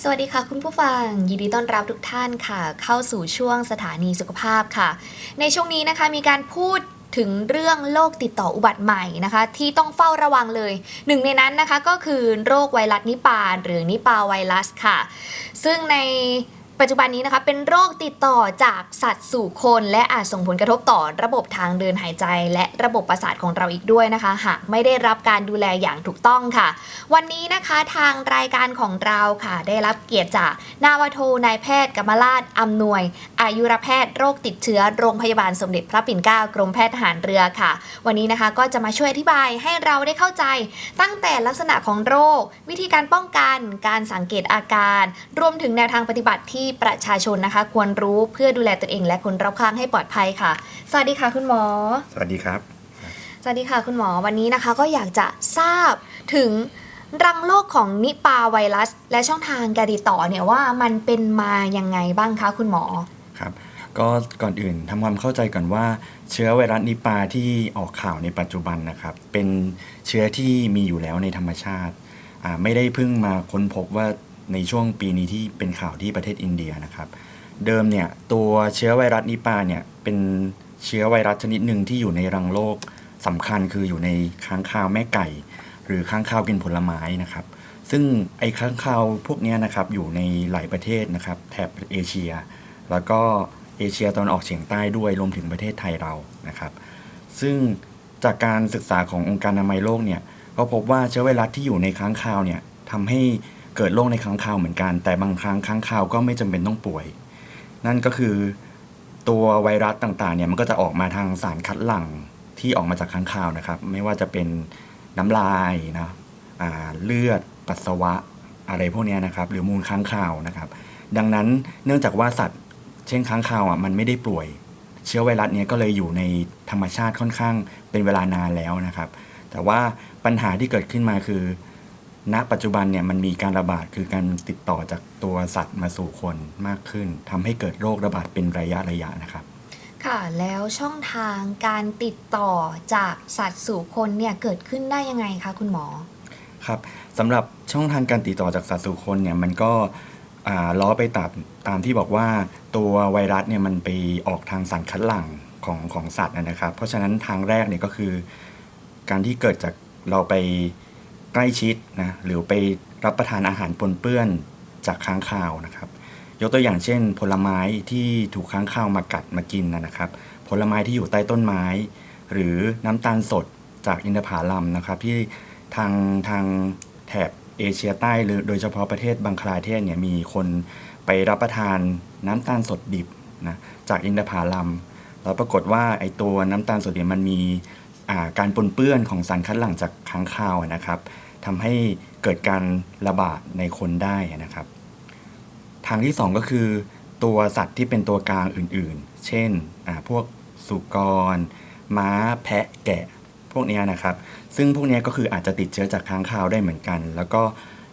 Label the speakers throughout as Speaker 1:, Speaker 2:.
Speaker 1: สวัสดีค่ะคุณผู้ฟัง ยินดีต้อนรับทุกท่านค่ะ เข้าสู่ช่วงสถานีสุขภาพค่ะ ในช่วงนี้นะคะมีการพูดถึงเรื่องโรคติดต่ออุบัติใหม่นะคะ ที่ต้องเฝ้าระวังเลย หนึ่งในนั้นนะคะก็คือโรคไวรัสนิปาหรือนิปาไวรัสค่ะ ซึ่งใน ปัจจุบันนี้นะคะเป็นโรคติดต่อจากสัตว์สู่คน และอาจส่งผลกระทบต่อระบบทางเดินหายใจ และระบบประสาทของเราอีกด้วยนะคะ หากไม่ได้รับการดูแลอย่างถูกต้องค่ะ วันนี้นะคะทางรายการของเราค่ะ ได้รับเกียรติจากนาวาโทนายแพทย์กมลาศอำนวย อายุรแพทย์โรคติดเชื้อโรงพยาบาลสมเด็จพระปิ่นเกล้ากรมแพทย์ทหารเรือค่ะ วันนี้นะคะก็จะมาช่วยอธิบายให้เราได้เข้าใจ ตั้งแต่ลักษณะของโรค วิธีการป้องกัน การสังเกตอาการ รวมถึงแนวทางปฏิบัติที่ประชาชนนะคะ ควรรู้เพื่อดูแลตนเองและคนรอบข้างให้ปลอดภัยค่ะ สวัสดีค่ะคุณหมอ
Speaker 2: สวัสดีครับ
Speaker 1: สวัสดีค่ะคุณหมอวันนี้นะคะ ก็อยากจะทราบถึงรังโรคของนิปาไวรัส และช่องทางการติดต่อเนี่ยว่ามันเป็นมายังไงบ้างคะคุณหมอ
Speaker 2: ครับก็ก่อนอื่นทำความเข้าใจก่อนว่า เชื้อไวรัสนิปาที่ออกข่าวในปัจจุบันนะครับ เป็นเชื้อที่มีอยู่แล้วในธรรมชาติอ่าไม่ได้เพิ่งมาค้นพบว่า ในช่วงปีนี้ที่เป็นข่าวที่ประเทศอินเดียนะครับ เดิมเนี่ยตัวเชื้อไวรัสนิปาเนี่ยเป็นเชื้อไวรัสชนิดหนึ่งที่อยู่ในรังโรคสำคัญคืออยู่ในค้างคาวแม่ไก่ หรือค้างคาวกินผลไม้นะครับ ซึ่งไอ้ค้างคาวพวกเนี้ยนะครับอยู่ในหลายประเทศนะครับแถบเอเชีย แล้วก็เอเชียตะวันออกเฉียงใต้ด้วยรวมถึงประเทศไทยเรานะครับ ซึ่งจากการศึกษาขององค์การอนามัยโลกเนี่ยก็พบว่าเชื้อไวรัสที่อยู่ในค้างคาวเนี่ยทำให้ เกิดโรคในค้างคาวเหมือนกัน แต่บางครั้งค้างคาวก็ไม่จำเป็นต้องป่วย นั่นก็คือตัวไวรัสต่างๆเนี่ยมันก็จะออกมาทางสารคัดหลั่งที่ออกมาจากค้างคาวนะครับ ไม่ว่าจะเป็นน้ำลายนะาเลือดปัสสาวะอะไรพวกนี้นะครับ หรือมูลค้างคาวนะครับ ดังนั้นเนื่องจากว่าสัตว์ เช่นค้างคาวอะมันไม่ได้ป่วย เชื้อไวรัสเนี้ยก็เลยอยู่ในธรรมชาติค่อนข้างเป็นเวลานานแล้วนะครับ แต่ว่าปัญหาที่เกิดขึ้นมาคือ ณปัจจุบันเนี่ยมันมีการระบาดคือการติดต่อจากตัวสัตว์มาสู่คนมากขึ้นทำให้เกิดโรคระบาดเป็นระยะระยะนะครับ
Speaker 1: ค่ะ แล้วช่องทางการติดต่อจากสัตว์สู่คนเนี่ยเกิดขึ้นได้ยังไงคะคุณหมอ
Speaker 2: ครับสำหรับช่องทางการติดต่อจากสัตว์สู่คนเนี่ยมันก็อ่าล้อไปตามตามที่บอกว่าตัวไวรัสเนี่ยมันไปออกทางสารคัดหลั่งของของสัตว์นะครับ เพราะฉะนั้นทางแรกเนี่ยก็คือ การที่เกิดจากเราไป ใกล้ชิดนะหรือไปรับประทานอาหารปนเปื้อนจากค้างคาวนะครับ ยกตัวอย่างเช่น ผลไม้ที่ถูกค้างคาวมากัดมากินนะครับ ผลไม้ที่อยู่ใต้ต้นไม้ หรือน้ำตาลสดจากอินทผลัมนะครับ ที่ทางทางแถบเอเชียใต้หรือโดยเฉพาะประเทศบังคลาเทศเนี่ยมีคนไปรับประทานน้ำตาลสดดิบนะจากอินทผลัมแล้วปรากฏว่าไอตัวน้ำตาลสดเนี่ยมันมี การปนเปื้อนของสารคัดหลั่งจากค้างคาวนะครับทำให้เกิดการระบาดในคนได้นะครับ ทางที่สองก็คือ ตัวสัตว์ที่เป็นตัวกลางอื่นๆ เช่นพวกสุกร ม้าแพะแกะพวกเนี้ยนะครับ ซึ่งพวกนี้ก็คืออาจจะติดเชื้อจากค้างคาวได้เหมือนกัน แล้วก็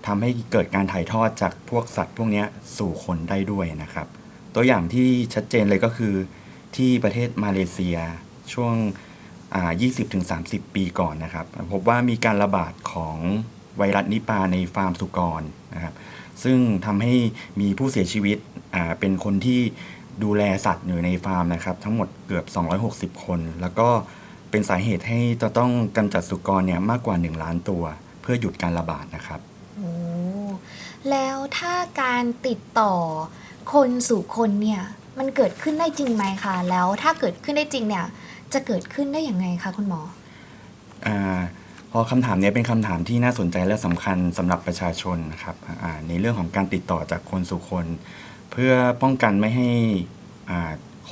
Speaker 2: ทำให้เกิดการถ่ายทอดจากพวกสัตว์พวกนี้สู่คนได้ด้วยนะครับ ตัวอย่างที่ชัดเจนเลยก็คือที่ประเทศมาเลเซียช่วง 20-30 ปีก่อนนะครับ พบว่ามีการระบาดของไวรัสนิปาในฟาร์มสุกรนะครับ ซึ่งทำให้มีผู้เสียชีวิตอ่าเป็นคนที่ดูแลสัตว์อยู่ในฟาร์มนะครับ ทั้งหมดเกือบ 260 คน แล้วก็เป็นสาเหตุให้จะต้องกำจัดสุกรเนี่ยมากกว่า 1 ล้านตัว เพื่อหยุดการระบาดนะครับ
Speaker 1: โอ้แล้วถ้าการติดต่อคนสู่คนเนี่ยมันเกิดขึ้นได้จริงไหมคะแล้วถ้าเกิดขึ้นได้จริงเนี่ย จะเกิดขึ้นได้อย่างไงคะคุณหมอ
Speaker 2: อาพอคำถามนี้เป็นคำถามที่น่าสนใจและสำคัญสำหรับประชาชนนะครับในเรื่องของการติดต่อจากคนสู่คน เพื่อป้องกันไม่ให้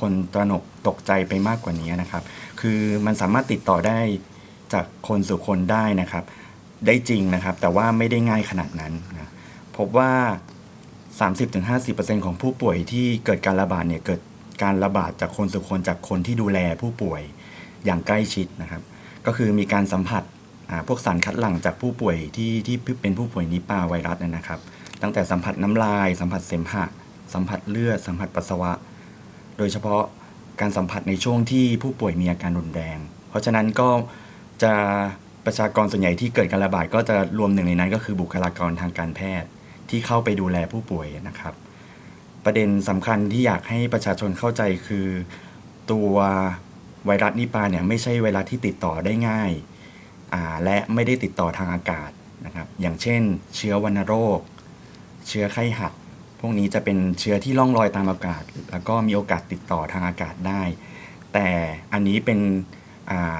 Speaker 2: คนตระหนกตกใจไปมากกว่านี้นะครับ คือมันสามารถติดต่อได้จากคนสู่คนได้นะครับ ได้จริงนะครับ แต่ว่าไม่ได้ง่ายขนาดนั้นนะพบว่า 30-50%ของผู้ป่วยที่เกิดการระบาดเนี่ยเกิด การระบาดจากคนสู่คนจากคนที่ดูแลผู้ป่วยอย่างใกล้ชิดนะครับ ก็คือมีการสัมผัสพวกสารคัดหลั่งจากผู้ป่วยที่ที่เป็นผู้ป่วยนิปาไวรัสเนยนะครับ ตั้งแต่สัมผัสน้ำลาย สัมผัสเสมหะ สัมผัสเลือด สัมผัสปัสสาวะ โดยเฉพาะการสัมผัสในช่วงที่ผู้ป่วยมีอาการรุนแรง เพราะฉะนั้นก็จะประชากรส่วนใหญ่ที่เกิดการระบาดก็จะรวมหนึ่งในนั้นก็คือบุคลากรทางการแพทย์ที่เข้าไปดูแลผู้ป่วยนะครับ ประเด็นสำคัญที่อยากให้ประชาชนเข้าใจคือ ตัวไวรัสนิปาเนี่ยไม่ใช่ไวรัสที่ติดต่อได้ง่ายาและไม่ได้ติดต่อทางอากาศนะครับ อย่างเช่น เชื้อวัณโรค เชื้อไข้หัด พวกนี้จะเป็นเชื้อที่ล่องลอยตามอากาศ แล้วก็มีโอกาสติดต่อทางอากาศได้ แต่อันนี้เป็น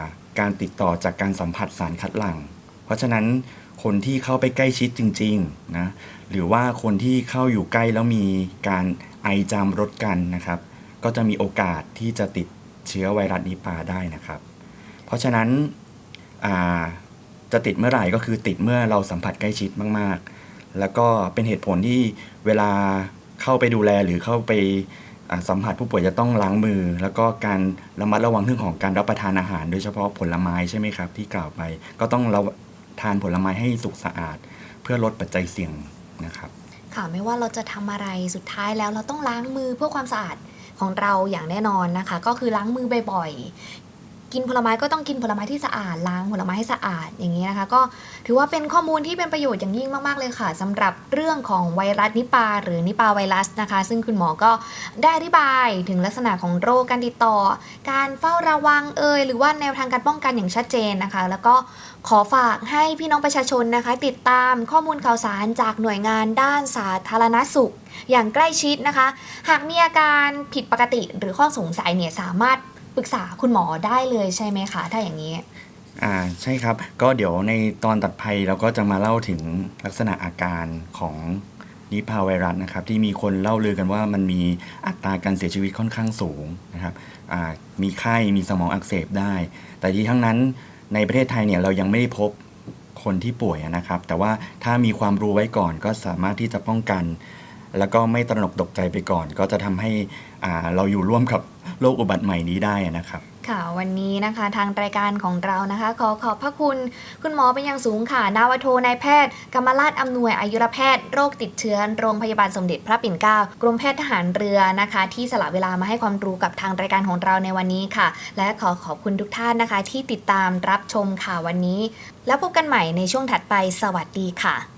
Speaker 2: าการติดต่อจากการสัมผัสสารคัดหลั่ง เพราะฉะนั้น คนที่เข้าไปใกล้ชิดจริงๆนะหรือว่าคนที่เข้าอยู่ใกล้แล้วมีการไอจามรดกันนะครับ ก็จะมีโอกาสที่จะติดเชื้อไวรัสนิปาได้นะครับ เพราะฉะนั้นจะติดเมื่อไหร่ก็คือติดเมื่อเราสัมผัสใกล้ชิดมาก ๆ แล้วก็เป็นเหตุผลที่เวลาเข้าไปดูแลหรือเข้าไปสัมผัสผู้ป่วยจะต้องล้างมือ แล้วก็การระมัดระวังเรื่องของการรับประทานอาหาร โดยเฉพาะผลไม้ใช่ไหมครับ ที่กล่าวไปก็ต้องเรา ทานผลไม้ให้สุกสะอาด เพื่อลดปัจจัยเสี่ยงนะครับ
Speaker 1: ค่ะไม่ว่าเราจะทำอะไรสุดท้ายแล้วเราต้องล้างมือเพื่อความสะอาดของเราอย่างแน่นอนนะคะ ก็คือล้างมือบ่อย กินผลไม้ก็ต้องกินผลไม้ที่สะอาดล้างผลไม้ให้สะอาดอย่างนี้นะคะ ก็ถือว่าเป็นข้อมูลที่เป็นประโยชน์อย่างยิ่งมากๆเลยค่ะสำหรับเรื่องของไวรัสนิปาหรือนิปาไวรัสนะคะ ซึ่งคุณหมอก็ได้อธิบายถึงลักษณะของโรคการติดต่อ การเฝ้าระวังเอ่ยหรือว่าแนวทางการป้องกันอย่างชัดเจนนะคะ แล้วก็ขอฝากให้พี่น้องประชาชนนะคะ ติดตามข้อมูลข่าวสารจากหน่วยงานด้านสาธารณสุขอย่างใกล้ชิดนะคะ หากมีอาการผิดปกติหรือข้อสงสัยเนี่ยสามารถ ปรึกษาคุณหมอได้เลยใช่ไหมคะ ถ้าอย่างนี้
Speaker 2: อ่าใช่ครับ ก็เดี๋ยวในตอนตัดภัยเราก็จะมาเล่าถึงลักษณะอาการของนิพาไวรัสนะครับ ที่มีคนเล่าลือกันว่ามันมีอัตราการเสียชีวิตค่อนข้างสูงนะครับอ่ามีไข้มีสมองอักเสบได้ แต่ที่ทั้งนั้นในประเทศไทยเนี่ยเรายังไม่ได้พบคนที่ป่วยนะครับ แต่ว่าถ้ามีความรู้ไว้ก่อนก็สามารถที่จะป้องกัน แล้วก็ไม่ตระหนกตกใจไปก่อน ก็จะทำให้อ่าเราอยู่ร่วมกับ โรคอุบัติใหม่นี้ได้นะครับ
Speaker 1: ค่ะวันนี้นะคะทางรายการของเรานะคะ ขอขอบพระคุณ คุณหมอเป็นอย่างสูงค่ะ นาวโทนายแพทย์กรรมราชอำนวยอายุรแพทย์โรคติดเชื้อโรงพยาบาลสมเด็จพระปิ่นเกล้ากรมแพทย์ทหารเรือนะคะ ที่สละเวลามาให้ความรู้กับทางรายการของเราในวันนี้ค่ะ และขอขอบคุณทุกท่านนะคะ ที่ติดตามรับชมข่าววันนี้ แล้วพบกันใหม่ในช่วงถัดไปสวัสดีค่ะ